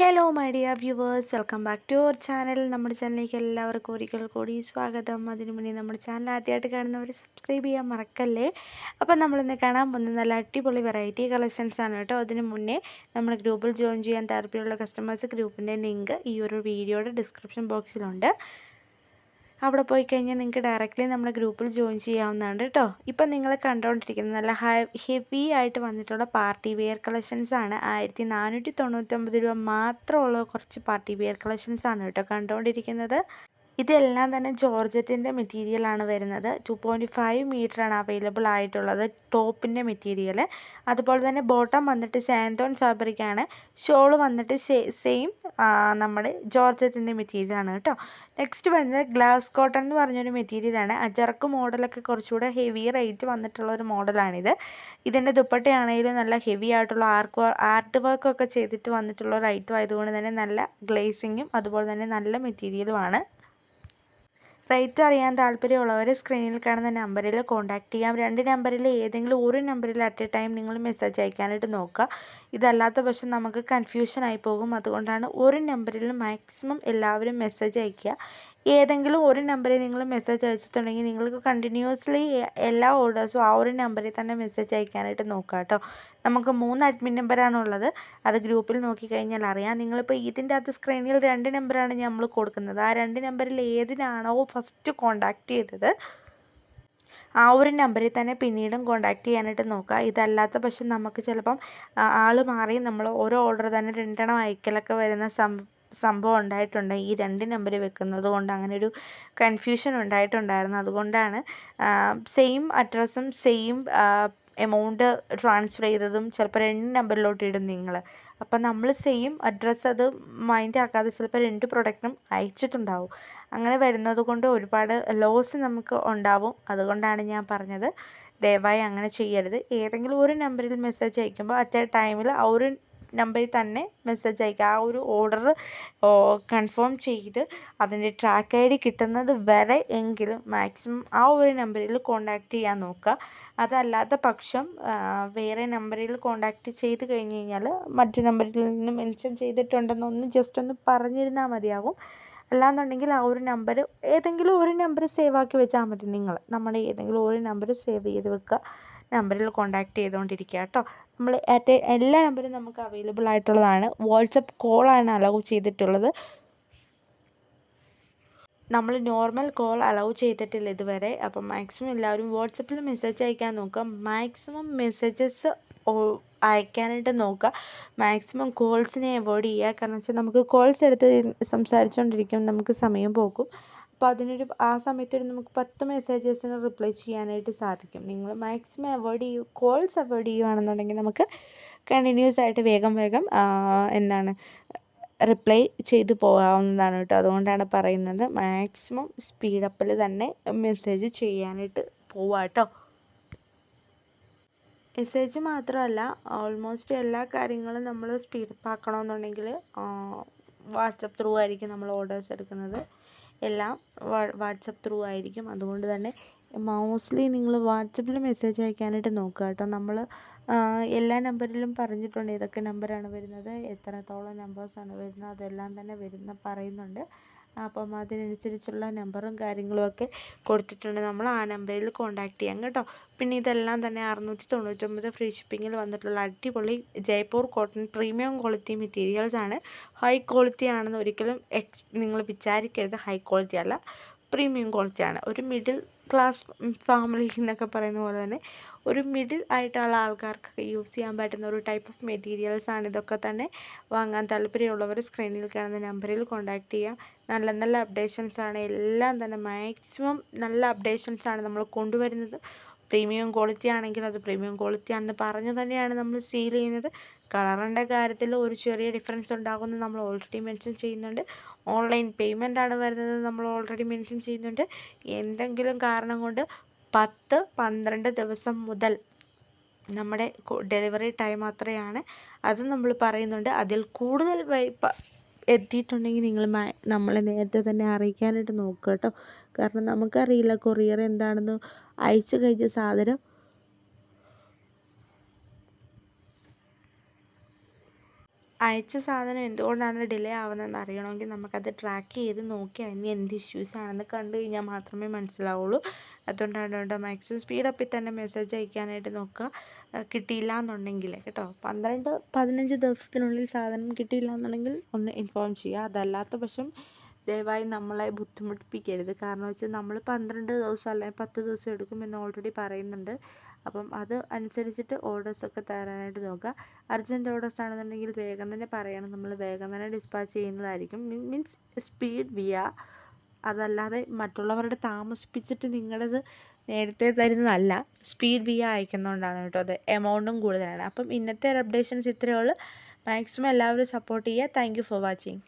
Hello my dear viewers welcome back to our channel നമ്മുടെ ചാനലിലേക്ക് എല്ലാവർക്കും ഒരിക്കൽ കൂടി സ്വാഗതം. അതിനു മുന്നേ നമ്മുടെ ചാനൽ ആദ്യമായിട്ട് കാണുന്നവർ സബ്സ്ക്രൈബ് ചെയ്യാൻ മറക്കല്ലേ? അപ്പം നമ്മളിന്ന് കാണാൻ പോകുന്ന നല്ല അടിപൊളി വെറൈറ്റി കളക്ഷൻസ് ആണ് കേട്ടോ. അതിനു മുന്നേ നമ്മൾ ഗ്രൂപ്പിൽ ജോയിൻ ചെയ്യാൻ താല്പര്യമുള്ള കസ്റ്റമേഴ്സ് ഗ്രൂപ്പിന്റെ ലിങ്ക് ഈ ഒരു വീഡിയോയുടെ ഡിസ്ക്രിപ്ഷൻ ബോക്സിലുണ്ട് അവിടെ പോയി കഴിഞ്ഞാൽ നിങ്ങൾക്ക് ഡയറക്റ്റ്ലി നമ്മുടെ ഗ്രൂപ്പിൽ ജോയിൻ ചെയ്യാവുന്നതാണ് കേട്ടോ. ഇപ്പം നിങ്ങൾ കണ്ടുകൊണ്ടിരിക്കുന്നത് നല്ല ഹെവി ആയിട്ട് വന്നിട്ടുള്ള പാർട്ടി വെയർ കളക്ഷൻസ് ആണ്. ആയിരത്തി നാനൂറ്റി തൊണ്ണൂറ്റൊമ്പത് രൂപ മാത്രമുള്ള കുറച്ച് പാർട്ടി വെയർ കളക്ഷൻസ് ആണ് കേട്ടോ കണ്ടുകൊണ്ടിരിക്കുന്നത്. ഇതെല്ലാം തന്നെ ജോർജറ്റിന്റെ മെറ്റീരിയലാണ് വരുന്നത്. ടു പോയിന്റ് ഫൈവ് മീറ്ററാണ് അവൈലബിൾ ആയിട്ടുള്ളത് ടോപ്പിന്റെ മെറ്റീരിയൽ അതുപോലെ തന്നെ ബോട്ടം വന്നിട്ട് സാൻഡോൺ ഫാബ്രിക്കാണ് ഷോൾ വന്നിട്ട് സെയിം നമ്മുടെ ജോർജറ്റിന്റെ മെറ്റീരിയലാണ് കേട്ടോ. നെക്സ്റ്റ് വരുന്നത് ഗ്ലാസ് കോട്ടൺ എന്ന് പറഞ്ഞൊരു മെറ്റീരിയലാണ് അജർക്ക് മോഡലൊക്കെ കുറച്ചുകൂടെ ഹെവി റേറ്റ് വന്നിട്ടുള്ള ഒരു മോഡലാണിത് ഇതിന്റെ ദുപ്പട്ടയാണെങ്കിലും നല്ല ഹെവി ആയിട്ടുള്ള ആർക്ക് ആർട്ട് വർക്കൊക്കെ ചെയ്തിട്ട് വന്നിട്ടുള്ള ഒരു ഐറ്റം ആയതുകൊണ്ട് തന്നെ നല്ല ഗ്ലേസിങ്ങും അതുപോലെ തന്നെ നല്ല മെറ്റീരിയലുമാണ് റേറ്റ് അറിയാൻ താല്പര്യമുള്ളവർ സ്ക്രീനിൽ കാണുന്ന നമ്പറിൽ കോൺടാക്റ്റ് ചെയ്യാം. രണ്ട് നമ്പറിൽ ഏതെങ്കിലും ഒരു നമ്പറിൽ അറ്റ് എ ടൈം നിങ്ങൾ മെസ്സേജ് അയക്കാനായിട്ട് നോക്കുക. ഇതല്ലാത്ത പക്ഷം നമുക്ക് കൺഫ്യൂഷൻ ആയി പോകും. അതുകൊണ്ടാണ് ഒരു നമ്പറിൽ മാക്സിമം എല്ലാവരും മെസ്സേജ് അയയ്ക്കുക. ഏതെങ്കിലും ഒരു നമ്പറിൽ നിങ്ങൾ മെസ്സേജ് അയച്ചിട്ടുണ്ടെങ്കിൽ നിങ്ങൾക്ക് കണ്ടിന്യൂസ്ലി എല്ലാ ഓർഡേഴ്സും ആ ഒരു നമ്പറിൽ തന്നെ മെസ്സേജ് അയക്കാനായിട്ട് നോക്കുക കേട്ടോ. നമുക്ക് മൂന്ന് അഡ്മിൻ നമ്പറാണ് ഉള്ളത്. അത് ഗ്രൂപ്പിൽ നോക്കിക്കഴിഞ്ഞാൽ അറിയാം. നിങ്ങളിപ്പോൾ ഇതിന്റെ അകത്ത് സ്ക്രീനിൽ രണ്ട് നമ്പറാണ് നമ്മൾ കൊടുക്കുന്നത്. ആ രണ്ട് നമ്പറിൽ ഏതിനാണോ ഫസ്റ്റ് കോണ്ടാക്ട് ചെയ്തത്. ആ ഒരു നമ്പറിൽ തന്നെ പിന്നീടും കോണ്ടാക്ട് ചെയ്യാനായിട്ട് നോക്കുക. ഇതല്ലാത്ത പക്ഷം നമുക്ക് ചിലപ്പം ആൾ മാറി നമ്മൾ ഓരോ ഓർഡർ തന്നെ രണ്ടെണ്ണം അയക്കലൊക്കെ വരുന്ന സംഭവം ഉണ്ടായിട്ടുണ്ട്. ഈ രണ്ട് നമ്പർ വെക്കുന്നത് കൊണ്ട് അങ്ങനെ ഒരു കൺഫ്യൂഷൻ ഉണ്ടായിട്ടുണ്ടായിരുന്നു. അതുകൊണ്ടാണ് സെയിം അഡ്രസ്സും സെയിം എമൗണ്ട് ട്രാൻസ്ഫർ ചെയ്തതും ചിലപ്പോൾ രണ്ട് നമ്പറിലോട്ട് ഇടും നിങ്ങൾ. അപ്പം നമ്മൾ സെയിം അഡ്രസ്സ് അത് മൈൻഡ് ആക്കാതെ ചിലപ്പോൾ രണ്ട് പ്രൊഡക്റ്റും അയച്ചിട്ടുണ്ടാവും. അങ്ങനെ വരുന്നത് കൊണ്ട് ഒരുപാട് ലോസ് നമുക്ക് ഉണ്ടാവും. അതുകൊണ്ടാണ് ഞാൻ പറഞ്ഞത്. ദയവായി അങ്ങനെ ചെയ്യരുത്. ഏതെങ്കിലും ഒരു നമ്പറിൽ മെസ്സേജ് അയക്കുമ്പോൾ അറ്റ് എ ടൈമിൽ ആ ഒരു നമ്പറിൽ തന്നെ മെസ്സേജ് അയക്കുക. ആ ഒരു ഓർഡർ കൺഫേം ചെയ്ത് അതിന്റെ ട്രാക്ക് ഐ ഡി കിട്ടുന്നത് വരെ എങ്കിലും മാക്സിമം ആ ഒരു നമ്പറിൽ കോണ്ടാക്ട് ചെയ്യാൻ നോക്കുക. അതല്ലാത്ത പക്ഷം വേറെ നമ്പറിൽ കോണ്ടാക്ട് ചെയ്ത് കഴിഞ്ഞ് കഴിഞ്ഞാൽ മറ്റു നമ്പറിൽ നിന്ന് മെൻഷൻ ചെയ്തിട്ടുണ്ടെന്നൊന്ന് ജസ്റ്റ് ഒന്ന് പറഞ്ഞിരുന്നാൽ മതിയാകും അല്ലാന്നുണ്ടെങ്കിൽ ആ ഒരു നമ്പർ ഏതെങ്കിലും ഒരു നമ്പർ സേവ് ആക്കി വെച്ചാൽ മതി നിങ്ങൾ. നമ്മുടെ ഏതെങ്കിലും ഒരു നമ്പർ സേവ് ചെയ്ത് വെക്കുക. നമ്പറിൽ കോൺടാക്ട് ചെയ്തുകൊണ്ടിരിക്കുക കേട്ടോ നമ്മൾ അറ്റ് എല്ലാ നമ്പറും നമുക്ക് അവൈലബിൾ ആയിട്ടുള്ളതാണ്. വാട്സപ്പ് കോളാണ് അലൗ ചെയ്തിട്ടുള്ളത്. നമ്മൾ നോർമൽ കോൾ അലൗ ചെയ്തിട്ടില്ല ഇതുവരെ. അപ്പം മാക്സിമം എല്ലാവരും വാട്സപ്പിൽ മെസ്സേജ് അയക്കാൻ നോക്കുക മാക്സിമം മെസ്സേജസ് അയക്കാനായിട്ട് നോക്കുക മാക്സിമം കോൾസിനെ അവോയ്ഡ് ചെയ്യുക കാരണം വെച്ചാൽ നമുക്ക് കോൾസ് എടുത്ത് സംസാരിച്ചുകൊണ്ടിരിക്കും നമുക്ക് സമയം പോകും. അപ്പോൾ അതിനൊരു ആ സമയത്തൊരു നമുക്ക് പത്ത് മെസ്സേജസിന് റിപ്ലൈ ചെയ്യാനായിട്ട് സാധിക്കും. നിങ്ങൾ മാക്സിമം അവോയ്ഡ് ചെയ്യൂ കോൾസ് അവോയ്ഡ് ചെയ്യുകയാണെന്നുണ്ടെങ്കിൽ നമുക്ക് കണ്ടിന്യൂസ് ആയിട്ട് വേഗം വേഗം എന്താണ് റിപ്ലൈ ചെയ്തു പോകാവുന്നതാണ് കേട്ടോ. അതുകൊണ്ടാണ് പറയുന്നത് മാക്സിമം സ്പീഡപ്പിൽ തന്നെ മെസ്സേജ് ചെയ്യാനായിട്ട് പോവാം കേട്ടോ. മെസ്സേജ് മാത്രമല്ല ഓൾമോസ്റ്റ് എല്ലാ കാര്യങ്ങളും നമ്മൾ സ്പീഡപ്പ് ആക്കണമെന്നുണ്ടെങ്കിൽ വാട്സപ്പ് ത്രൂ ആയിരിക്കും നമ്മൾ ഓർഡേഴ്സ് എടുക്കുന്നത്. എല്ലാം വാട്സപ്പ് ത്രൂ ആയിരിക്കും. അതുകൊണ്ട് തന്നെ മോസ്റ്റ്ലി നിങ്ങൾ വാട്സപ്പിൽ മെസ്സേജ് അയക്കാനായിട്ട് നോക്കുക കേട്ടോ. നമ്മൾ എല്ലാ നമ്പറിലും പറഞ്ഞിട്ടുണ്ട് ഏതൊക്കെ നമ്പറാണ് വരുന്നത് എത്രത്തോളം നമ്പേഴ്സാണ് വരുന്നത് അതെല്ലാം തന്നെ വരുന്ന പറയുന്നുണ്ട്. അപ്പം അതിനനുസരിച്ചുള്ള നമ്പറും കാര്യങ്ങളുമൊക്കെ കൊടുത്തിട്ടുണ്ട്. നമ്മൾ ആ നമ്പറിൽ കോൺടാക്ട് ചെയ്യാം കേട്ടോ. പിന്നെ ഇതെല്ലാം തന്നെ അറുന്നൂറ്റി തൊണ്ണൂറ്റൊമ്പത് ഫ്രീ ഷിപ്പിങ്ങിൽ വന്നിട്ടുള്ള അടിപൊളി Jaipur cotton premium quality materials ആണ്. ഹൈ ക്വാളിറ്റി ആണെന്ന് ഒരിക്കലും എക്സ് നിങ്ങൾ വിചാരിക്കരുത്. ഹൈ ക്വാളിറ്റി അല്ല പ്രീമിയം ക്വാളിറ്റിയാണ് ഒരു മിഡിൽ ക്ലാസ് ഫാമിലി എന്നൊക്കെ പറയുന്ന പോലെ തന്നെ ഒരു മിഡിൽ ആയിട്ടുള്ള ആൾക്കാർക്കൊക്കെ യൂസ് ചെയ്യാൻ പറ്റുന്ന ഒരു ടൈപ്പ് ഓഫ് മെറ്റീരിയൽസ് ആണ് ഇതൊക്കെ തന്നെ. വാങ്ങാൻ താല്പര്യമുള്ളവർ സ്ക്രീനിൽ കാണുന്ന നമ്പറിൽ കോൺടാക്ട് ചെയ്യാം നല്ല നല്ല അപ്ഡേഷൻസ് ആണ്. എല്ലാം തന്നെ മാക്സിമം നല്ല അപ്ഡേഷൻസ് ആണ് നമ്മൾ കൊണ്ടുവരുന്നത്. പ്രീമിയം ക്വാളിറ്റി ആണെങ്കിൽ അത് പ്രീമിയം ക്വാളിറ്റി ആണെന്ന് പറഞ്ഞു തന്നെയാണ് നമ്മൾ സീൽ ചെയ്യുന്നത്. കളറിന്റെ കാര്യത്തിൽ ഒരു ചെറിയ ഡിഫറൻസ് ഉണ്ടാകുമെന്ന് നമ്മൾ ഓൾറെഡി മെൻഷൻ ചെയ്യുന്നുണ്ട്. ഓൺലൈൻ പേയ്മെന്റ് ആണ് വരുന്നത് നമ്മൾ ഓൾറെഡി മെൻഷൻ ചെയ്യുന്നുണ്ട്. എന്തെങ്കിലും കാരണം കൊണ്ട് പത്ത് പന്ത്രണ്ട് ദിവസം മുതൽ നമ്മുടെ ഡെലിവറി ടൈം അത്രയാണ്. അത് നമ്മൾ പറയുന്നുണ്ട്. അതിൽ കൂടുതൽ എത്തിയിട്ടുണ്ടെങ്കിൽ നിങ്ങൾ നമ്മളെ നേരത്തെ തന്നെ അറിയിക്കാനായിട്ട് നോക്കുക കേട്ടോ. കാരണം നമുക്കറിയില്ല കൊറിയർ എന്താണെന്ന്. അയച്ചു കഴിഞ്ഞ സാധനം അയച്ച സാധനം എന്തുകൊണ്ടാണ് ഡിലേ ആവുന്നതെന്ന് അറിയണമെങ്കിൽ നമുക്കത് ട്രാക്ക് ചെയ്ത് നോക്കി അതിന് എന്ത് ഇഷ്യൂസ് ആണെന്ന് കണ്ടു കഴിഞ്ഞാൽ മാത്രമേ മനസ്സിലാവുള്ളൂ. അതുകൊണ്ടാണ് കേട്ടോ മാക്സിമം സ്പീഡപ്പിൽ തന്നെ മെസ്സേജ് അയക്കാനായിട്ട് നോക്കുക. കിട്ടിയില്ല എന്നുണ്ടെങ്കിൽ കേട്ടോ. പന്ത്രണ്ട് പതിനഞ്ച് ദിവസത്തിനുള്ളിൽ സാധനം കിട്ടിയില്ല എന്നുണ്ടെങ്കിൽ ഒന്ന് ഇൻഫോം ചെയ്യുക. അതല്ലാത്ത പക്ഷം ദയവായി നമ്മളെ ബുദ്ധിമുട്ടിപ്പിക്കരുത്. കാരണം വെച്ചാൽ നമ്മൾ പന്ത്രണ്ട് ദിവസം അല്ലെങ്കിൽ പത്ത് ദിവസം എടുക്കുമെന്ന് ഓൾറെഡി പറയുന്നുണ്ട്. അപ്പം അത് അനുസരിച്ചിട്ട് ഓർഡേഴ്സൊക്കെ തരാനായിട്ട് നോക്കുക. അർജന്റ് ഓർഡേഴ്സ് ആണെന്നുണ്ടെങ്കിൽ വേഗം തന്നെ പറയണം. നമ്മൾ വേഗം തന്നെ ഡിസ്പാച്ച് ചെയ്യുന്നതായിരിക്കും. മീൻസ് സ്പീഡ് വിയ അതല്ലാതെ മറ്റുള്ളവരുടെ താമസിപ്പിച്ചിട്ട് നിങ്ങളത് നേരത്തെ തരുന്നതല്ല. സ്പീഡ് വിയ അയക്കുന്നതുകൊണ്ടാണ് കേട്ടോ അത്. എമൗണ്ടും കൂടുതലാണ്. അപ്പം ഇന്നത്തെ അപ്ഡേഷൻസ് ഇത്രയേ ഉള്ളൂ. മാക്സിമം എല്ലാവരും സപ്പോർട്ട് ചെയ്യുക. Thank for watching